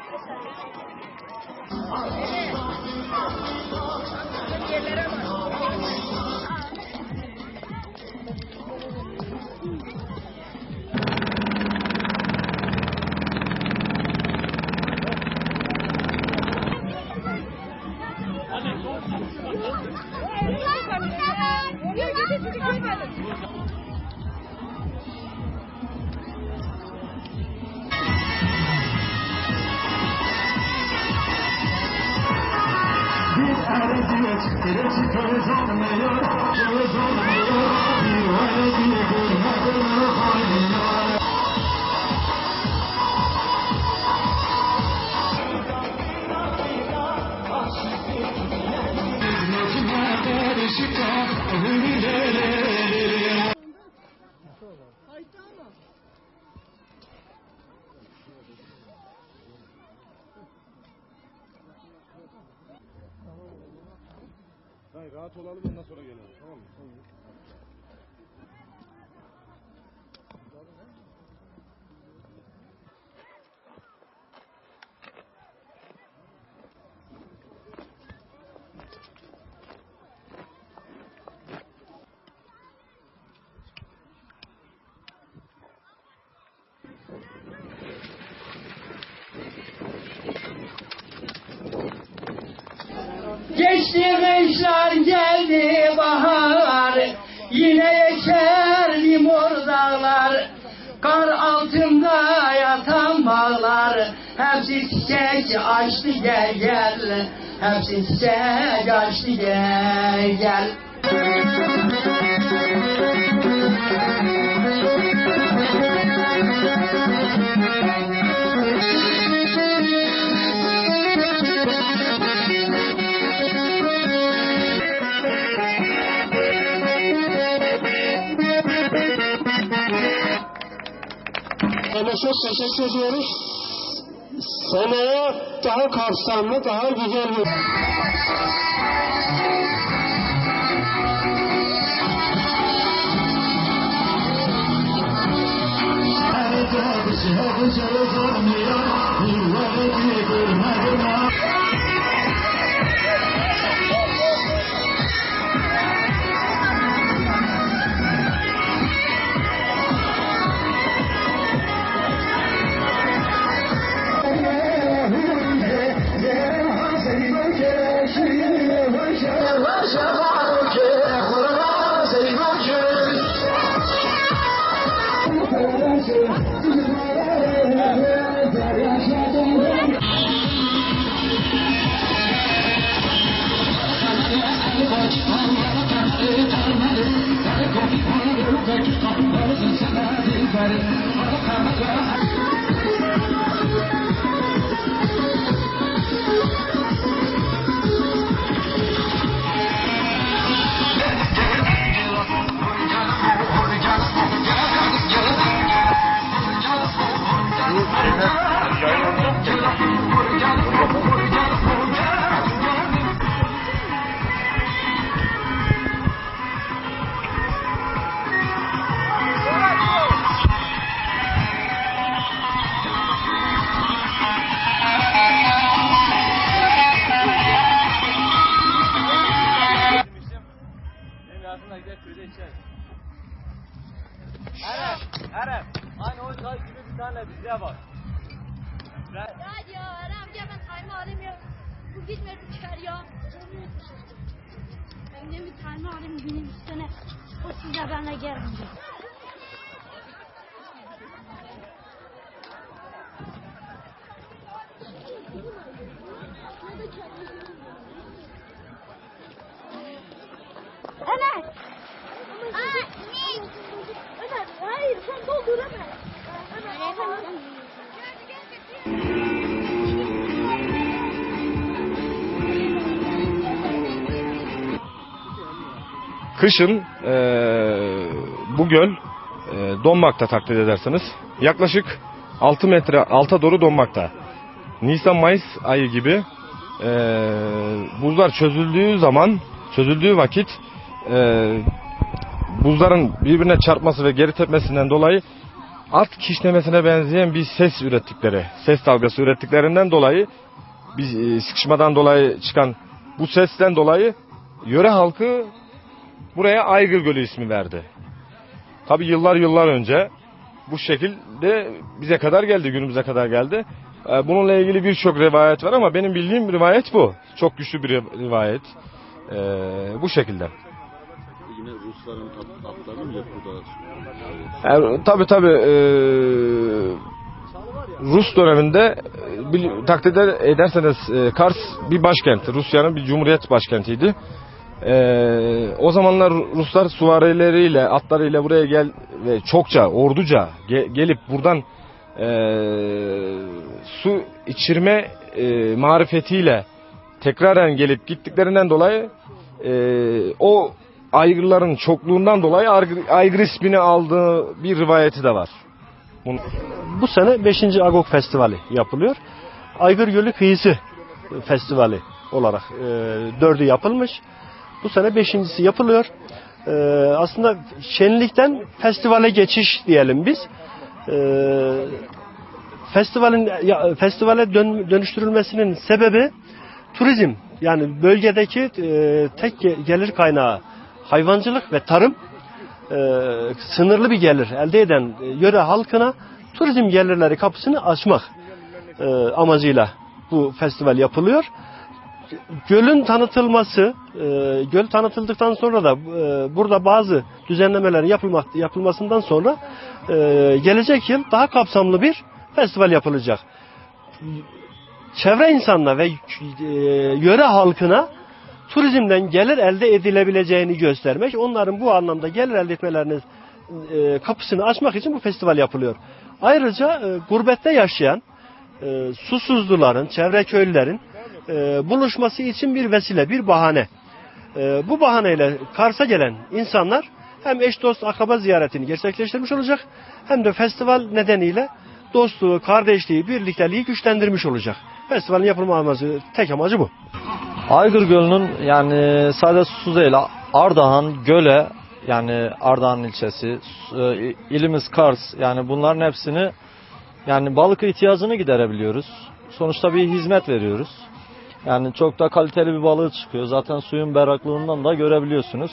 Oh, yeah. Oh, yeah. Oh, yeah. Oh, yeah. Arizona, Arizona, Arizona, Arizona, Arizona, Arizona, Arizona, rahat olalım ondan sonra gelelim tamam mı? Geçti kışlar geldi bahar Yine yeşer limor dağlar. Kar altında yatan bağlar Hepsi çiçek açtı gel gel. Hepsi çiçek açtı gel gel Ama çok teşekkür ediyoruz. Seneye daha kapsamlı, daha güzel bir... Göz olmuyor, bir veledi görmedim Benim yarısına gider köyde içer. Erem, Erem. Aynı o çay gibi bir tane bize var. Ben, Ya ya Erem gel ben time alayım ya. Bu gitmedi çıkar ya. De bir time alayım günün üstüne. O size benle gelmeyecek. Kışın e, bu göl e, donmakta takdir edersiniz. Yaklaşık 6 metre alta doğru donmakta. Nisan-Mayıs ayı gibi e, buzlar çözüldüğü zaman, çözüldüğü vakit e, buzların birbirine çarpması ve geri tepmesinden dolayı at kişnemesine benzeyen bir ses ürettikleri, ses dalgası ürettiklerinden dolayı biz e, sıkışmadan dolayı çıkan bu sesten dolayı yöre halkı buraya Aygır Gölü ismi verdi. Tabi yıllar yıllar önce bu şekilde bize kadar geldi, günümüze kadar geldi. E, Bununla ilgili birçok rivayet var ama benim bildiğim rivayet bu. Çok güçlü bir rivayet. E, bu şekilde. Yine Rusların at, atlarını mı burada? Yani, tabii tabii e, Rus döneminde e, takdir ederseniz e, Kars bir başkent. Rusya'nın bir cumhuriyet başkentiydi. E, o zamanlar Ruslar süvarileriyle, atlarıyla buraya gel ve çokça, orduca ge- gelip buradan e, su içirme e, marifetiyle tekraren gelip gittiklerinden dolayı e, o aygırların çokluğundan dolayı aygır, ismini aldığı bir rivayeti de var. Bunu, Bu sene 5. Agok Festivali yapılıyor. Aygır Gölü Kıyısı Festivali olarak e, dördü yapılmış. Bu sene beşincisi yapılıyor. E, aslında şenlikten festivale geçiş diyelim biz. E, festivalin ya, festivale dön- dönüştürülmesinin sebebi turizm. Yani bölgedeki e, tek ge- gelir kaynağı hayvancılık ve tarım e, sınırlı bir gelir elde eden e, yöre halkına turizm gelirleri kapısını açmak e, amacıyla bu festival yapılıyor. Gölün tanıtılması, e, göl tanıtıldıktan sonra da e, burada bazı düzenlemelerin yapılmak, yapılmasından sonra e, gelecek yıl daha kapsamlı bir festival yapılacak. Çevre insanına ve e, yöre halkına turizmden gelir elde edilebileceğini göstermek, onların bu anlamda gelir elde etmelerinin kapısını açmak için bu festival yapılıyor. Ayrıca gurbette yaşayan susuzluların, çevre köylülerin e, buluşması için bir vesile, bir bahane. E, bu bahaneyle Kars'a gelen insanlar hem eş dost akraba ziyaretini gerçekleştirmiş olacak hem de festival nedeniyle dostluğu, kardeşliği, birlikteliği güçlendirmiş olacak. Festivalin yapılma amacı, tek amacı bu. Aygır Gölü'nün yani sadece su değil Ardahan, Göle yani Ardahan ilçesi, e, ilimiz Kars yani bunların hepsini yani balık ihtiyacını giderebiliyoruz. Sonuçta bir hizmet veriyoruz. Yani çok da kaliteli bir balığı çıkıyor. Zaten suyun berraklığından da görebiliyorsunuz.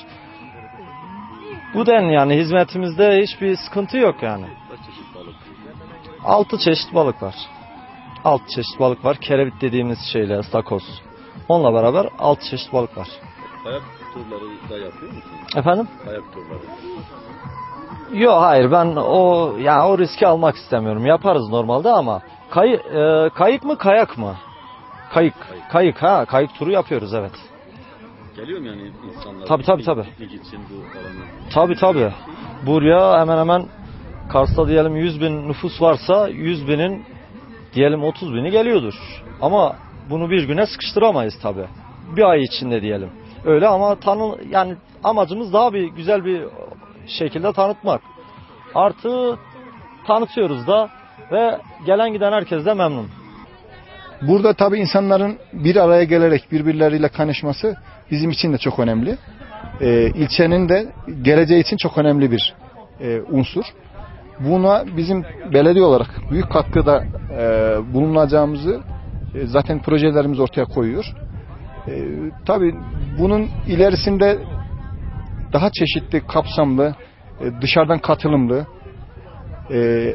Bu den yani hizmetimizde hiçbir sıkıntı yok yani. Altı çeşit balık var. Altı çeşit balık var. Kerevit dediğimiz şeyle stakoz. Onunla beraber altı çeşit balık var. Kayak turları da yapıyor musun? Efendim? Kayak turları. Yok hayır ben o yani o riski almak istemiyorum. Yaparız normalde ama kay, e, kayık mı kayak mı? Kayık. Kayık ha kayık turu yapıyoruz evet. Geliyor mu yani insanlar? Tabii, tabii, tabii. İçin bu alanı. Tabi tabi. Buraya hemen hemen Kars'ta diyelim 100 bin nüfus varsa 100 binin diyelim 30 bini geliyordur. Ama bunu bir güne sıkıştıramayız tabi. Bir ay içinde diyelim. Öyle ama tanı yani amacımız daha bir güzel bir şekilde tanıtmak. Artı tanıtıyoruz da ve gelen giden herkes de memnun. Burada tabii insanların bir araya gelerek birbirleriyle kaynaşması bizim için de çok önemli. Ee, ilçenin de geleceği için çok önemli bir e, unsur. Buna bizim belediye olarak büyük katkıda e, bulunacağımızı e, zaten projelerimiz ortaya koyuyor. E, tabii bunun ilerisinde daha çeşitli, kapsamlı, e, dışarıdan katılımlı, e,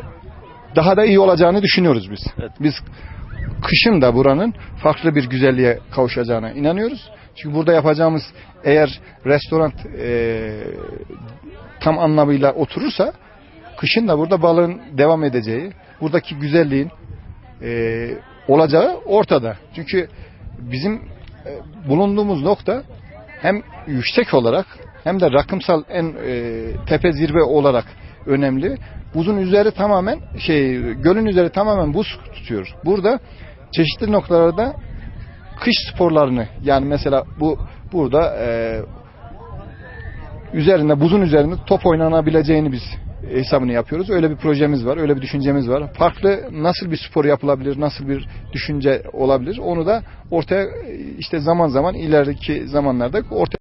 daha da iyi olacağını düşünüyoruz biz. Biz kışın da buranın farklı bir güzelliğe kavuşacağına inanıyoruz. Çünkü burada yapacağımız eğer restoran e, tam anlamıyla oturursa kışın da burada balığın devam edeceği, buradaki güzelliğin e, olacağı ortada. Çünkü bizim e, bulunduğumuz nokta hem yüksek olarak hem de rakımsal en e, tepe zirve olarak önemli. Buzun üzeri tamamen şey gölün üzeri tamamen buz tutuyor. Burada çeşitli noktalarda kış sporlarını yani mesela bu burada e, üzerinde, buzun üzerinde top oynanabileceğini biz hesabını yapıyoruz. Öyle bir projemiz var, öyle bir düşüncemiz var. Farklı nasıl bir spor yapılabilir, nasıl bir düşünce olabilir onu da ortaya işte zaman zaman ileriki zamanlarda ortaya